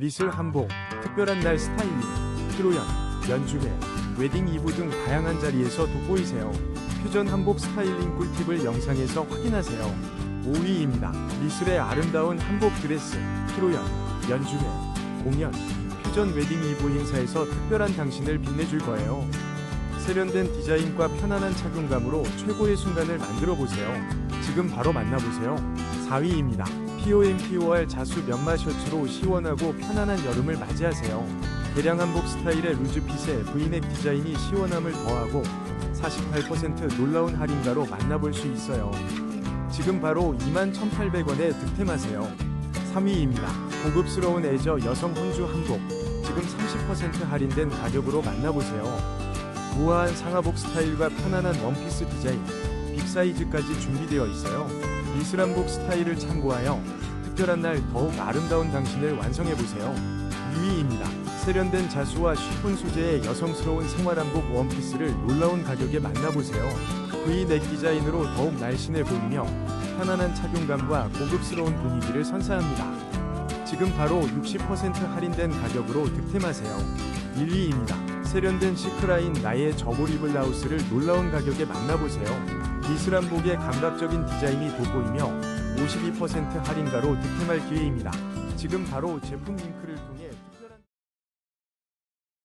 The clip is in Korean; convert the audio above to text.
리슬 한복, 특별한 날 스타일링, 피로연, 연주회, 웨딩 이브 등 다양한 자리에서 돋보이세요. 퓨전 한복 스타일링 꿀팁을 영상에서 확인하세요. 5위입니다. 리슬의 아름다운 한복 드레스, 피로연, 연주회, 공연, 퓨전 웨딩 이브 행사에서 특별한 당신을 빛내줄 거예요. 세련된 디자인과 편안한 착용감으로 최고의 순간을 만들어 보세요. 지금 바로 만나보세요. 4위입니다. POMPOR 자수 면마 셔츠로 시원하고 편안한 여름을 맞이하세요. 개량 한복 스타일의 루즈핏에 브이넥 디자인이 시원함을 더하고 48% 놀라운 할인가로 만나볼 수 있어요. 지금 바로 21,800원에 득템하세요. 3위입니다. 고급스러운 애저 여성 혼주 한복. 지금 30% 할인된 가격으로 만나보세요. 우아한 상하복 스타일과 편안한 원피스 디자인, 빅사이즈까지 준비되어 있어요. 리슬한복 스타일을 참고하여 특별한 날 더욱 아름다운 당신을 완성해보세요. 2위입니다. 세련된 자수와 쉬폰 소재의 여성스러운 생활한복 원피스를 놀라운 가격에 만나보세요. V넥 디자인으로 더욱 날씬해 보이며 편안한 착용감과 고급스러운 분위기를 선사합니다. 지금 바로 60% 할인된 가격으로 득템하세요. 1위입니다. 세련된 시크라인 나의 저고리 블 라우스를 놀라운 가격에 만나보세요. 미술한복의 감각적인 디자인이 돋보이며 52% 할인가로 득템할 기회입니다. 지금 바로 제품 링크를